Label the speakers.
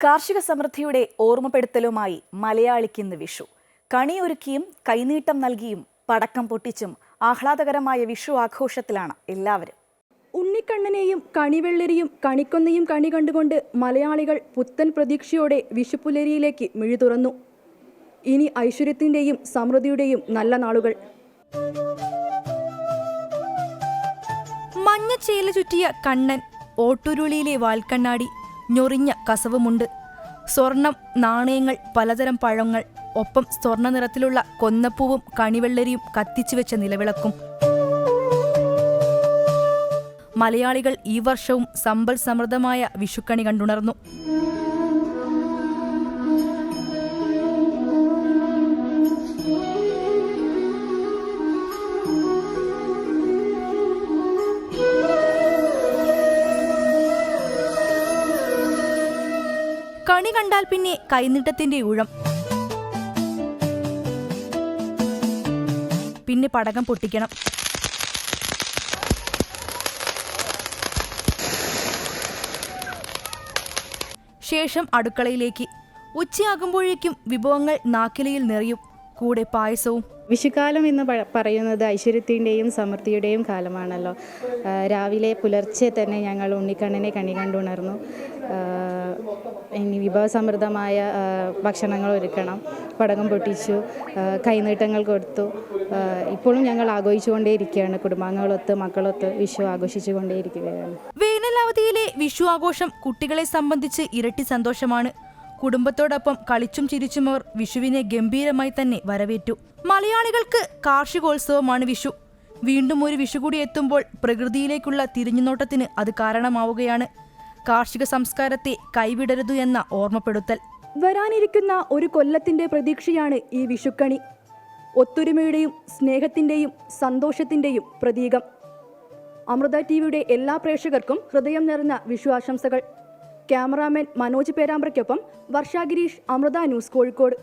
Speaker 1: കാർഷിക സമൃദ്ധിയുടെ ഓർമ്മപ്പെടുത്തലുമായി മലയാളിക്കിന്ന് വിഷു. കണിയൊരുക്കിയും കൈനീട്ടം നൽകിയും പടക്കം പൊട്ടിച്ചും ആഹ്ലാദകരമായ വിഷു ആഘോഷത്തിലാണ് എല്ലാവരും.
Speaker 2: ഉണ്ണിക്കണ്ണനെയും കണിവെള്ളരിയും കണിക്കൊന്നയും കണി കണ്ടുകൊണ്ട് മലയാളികൾ പുത്തൻ പ്രതീക്ഷയോടെ വിഷുപ്പുലരിയിലേക്ക് മിഴി തുറന്നു. ഇനി ഐശ്വര്യത്തിന്റെയും സമൃദ്ധിയുടെയും നല്ല നാളുകൾ.
Speaker 3: മഞ്ഞച്ചേല ചുറ്റിയ കണ്ണൻ ഓട്ടുരുളിയിലെ വാൽക്കണ്ണാടി ഞൊറിഞ്ഞ കസവുമുണ്ട്. സ്വർണം നാണയങ്ങൾ പലതരം പഴങ്ങൾ ഒപ്പം സ്വർണ നിറത്തിലുള്ള കൊന്നപ്പൂവും കണിവെള്ളരിയും കത്തിച്ചു വെച്ച നിലവിളക്കും. മലയാളികൾ ഈ വർഷവും സമ്പൽ സമൃദ്ധമായ വിഷുക്കണി കണ്ടുണർന്നു. കണി കണ്ടാൽ പിന്നെ കൈനീട്ടത്തിന്റെ ഊഴം. പിന്നെ പടകം പൊട്ടിക്കണം. ശേഷം അടുക്കളയിലേക്ക്. ഉച്ചയാകുമ്പോഴേക്കും വിഭവങ്ങൾ നാക്കിലയിൽ നിറയും. കൂടെ പായസവും.
Speaker 4: വിഷുക്കാലം എന്ന് പറയുന്നത് ഐശ്വര്യത്തിന്റെയും സമൃദ്ധിയുടെയും കാലമാണല്ലോ. രാവിലെ പുലർച്ചെ തന്നെ ഞങ്ങൾ ഉണ്ണിക്കണ്ണനെ കണി കണ്ടുണർന്നു. ഇനി വിഭവസമൃദ്ധമായ ഭക്ഷണങ്ങൾ ഒരുക്കണം. പടകം പൊട്ടിച്ചു കൈനീട്ടങ്ങൾ കൊടുത്തു. ഇപ്പോഴും ഞങ്ങൾ ആഘോഷിച്ചുകൊണ്ടേയിരിക്കുകയാണ്. കുടുംബാംഗങ്ങളൊത്ത് മക്കളൊത്ത് വിഷു ആഘോഷിച്ചുകൊണ്ടേയിരിക്കുകയാണ്.
Speaker 3: വേനലവധിയിലെ വിഷു ആഘോഷം കുട്ടികളെ സംബന്ധിച്ച് ഇരട്ടി സന്തോഷമാണ്. കുടുംബത്തോടൊപ്പം കളിച്ചും ചിരിച്ചും അവർ വിഷുവിനെ ഗംഭീരമായി തന്നെ വരവേറ്റു. മലയാളികൾക്ക് കാർഷികോത്സവമാണ് വിഷു. വീണ്ടും ഒരു വിഷു കൂടി എത്തുമ്പോൾ പ്രകൃതിയിലേക്കുള്ള തിരിഞ്ഞുനോട്ടത്തിന് അത് കാരണമാവുകയാണ്. കാർഷിക സംസ്കാരത്തെ കൈവിടരുത് എന്ന ഓർമ്മപ്പെടുത്തൽ.
Speaker 2: വരാനിരിക്കുന്ന ഒരു കൊല്ലത്തിന്റെ പ്രതീക്ഷയാണ് ഈ വിഷുക്കണി. ഒത്തൊരുമയുടെയും സ്നേഹത്തിന്റെയും സന്തോഷത്തിന്റെയും പ്രതീകം. അമൃത ടി വിയുടെ എല്ലാ പ്രേക്ഷകർക്കും ഹൃദയം നിറഞ്ഞ വിഷു ആശംസകൾ. ക്യാമറാമാൻ മനോജ് പേരാമ്പ്രയ്ക്കൊപ്പം വർഷാഗിരീഷ് അമൃത ന്യൂസ് കോഴിക്കോട്.